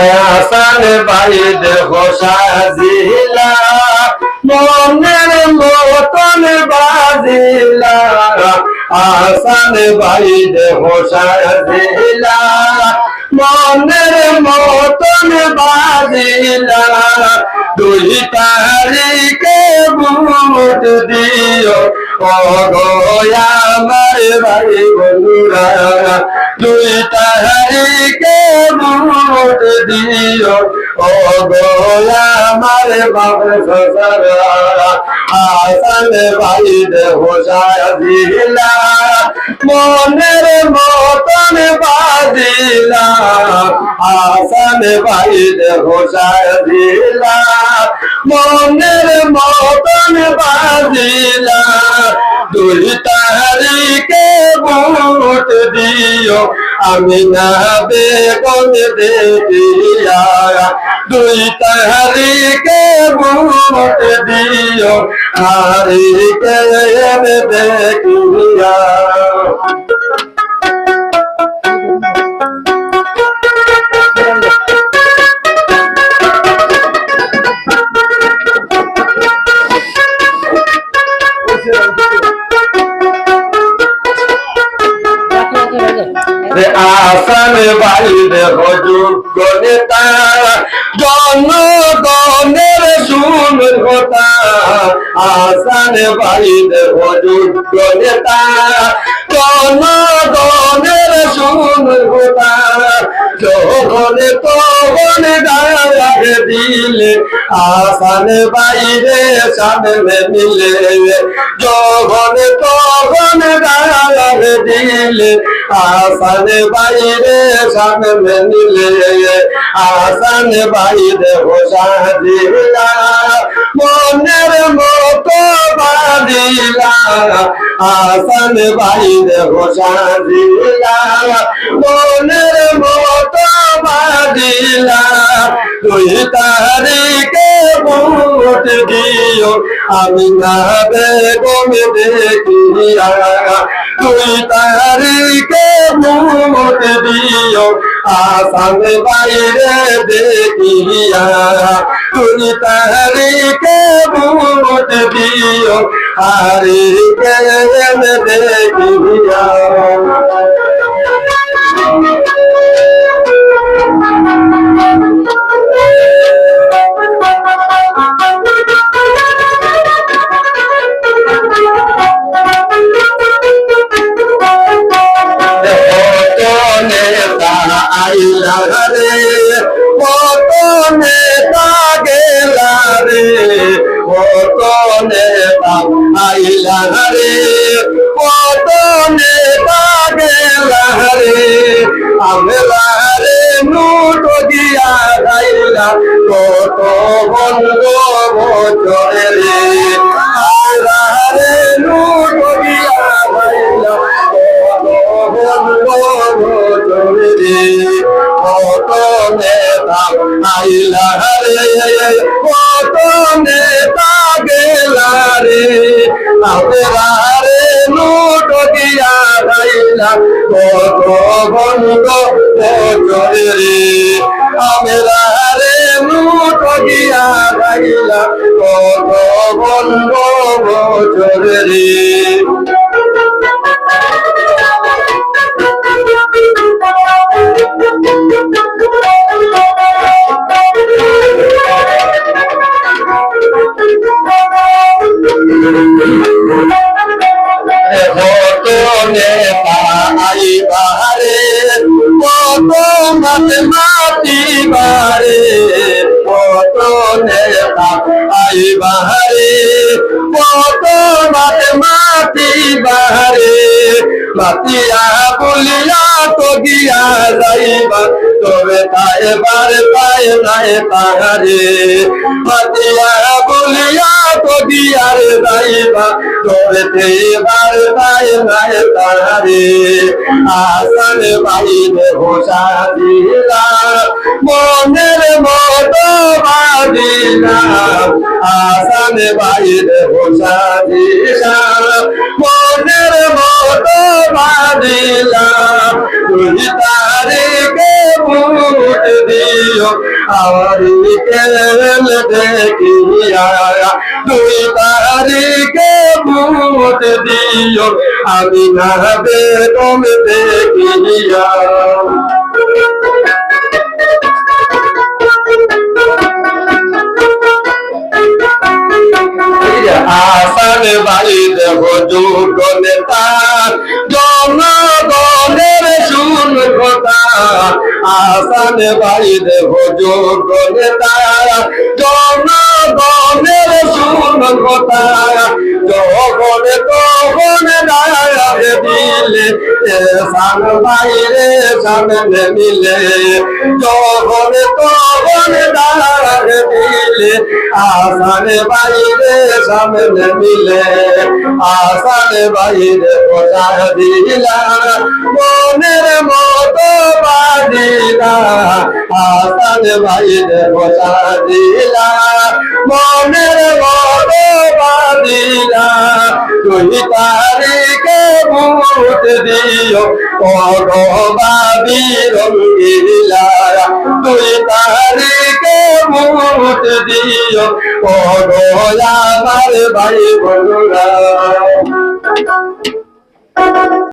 আসান ভাই, দেখো সাজিলা। মনের মতন বাজিলা। আসান ভাই, দেখো সাজিলা। মনের মতন বাজিলা। দুই তারিখে বুট দিও। আমার ভাই বন্ধুরা দুই তারিখে বুট দিও ও গোয়া আমার বাবার সসরা আসান ভাই দেহো সাজিলা মনের মতন বাজিলা আসান ভাই দেহো সাজিলা মনের মতন বাজিলা। দুই তারিখে ভোট দিও, আমি না বেগম দেখিয়া। দুই তারিখে ভোট দিও তারিখে দেখিয়া রে আসান বাইরে দেখো যোগ্য নেতা জনগণের শুন কথা। আসান বাইরে দেখো যোগ্য নেতা জনগণের শুন কথা। যখন তখন গায়ে দিলে, আসান বাইরে সামনে মিলে। যখন তখন গায়ে দিলে, আসান বাইরে সামনে মিলে। আসান বাইরে হোসাদিলা মনের মতো বাদিলা আসান বাইরে হোসাদিলা মনের আমি না বেগম দেখিয়া তুই তারিখে ভোট দিও। আসাম বাইরে দেখিয়া তুই তারিখে ভোট দিও। তারিখে দেখিয়া। কত রে কত নেতা গেলা রে আমরা রে নুট দিয়া গাইলা, কত বন্ধ বছরে রে আমরা রে নুট দিয়া গাইলা কত নেতা আইলা রে কত নেতা রে আমরা রে লুট দিয়া গাইলা। কত বন্ধ বছরে রে আমরা রে লুট দিয়া গাইলা। কত বন্ধ বছরে রে মাত মাতি বারে কত নেতা আই বাহারে কত মাত মাতি বাহারে মাতিয়া বলিয়া তো গিয়া যাইবা তবে তাই বার তাই নাই তাহারে মাতিয়া বলিয়া তো গিয়ার যাইবা তবে তে তাই নাই তাহারে। আসান বাইরে হোসা দিলা, মনের মতো বাদিলা আসান বাইরে হোসা দিলা, মনের মতো বাদিলা আরিকেল দেখিয়া দুই তারিখে ভূত দিও আমি না আসান বাইদ হজুর নেতা জনগণের শুন কথা আসান বাড়িতে হজুর নেতা জনগণের শুন কথা যখন তখন রায় দিলে সান বাইরে সামনে মিলে যখন তখন রায় দিলে আসান বাইরে সামনে মিলে আসান বাইরে কথা দিলা। মনের মতো বাদিলা আসান বাইরে কথা দিলা, মনের মতো বাদিলা দুই তারিখে ভূত দিও অগবাবি রঙ্গিলা। দুই তারিখে ভূত দিও অগয়া আমার ভাই বলুরা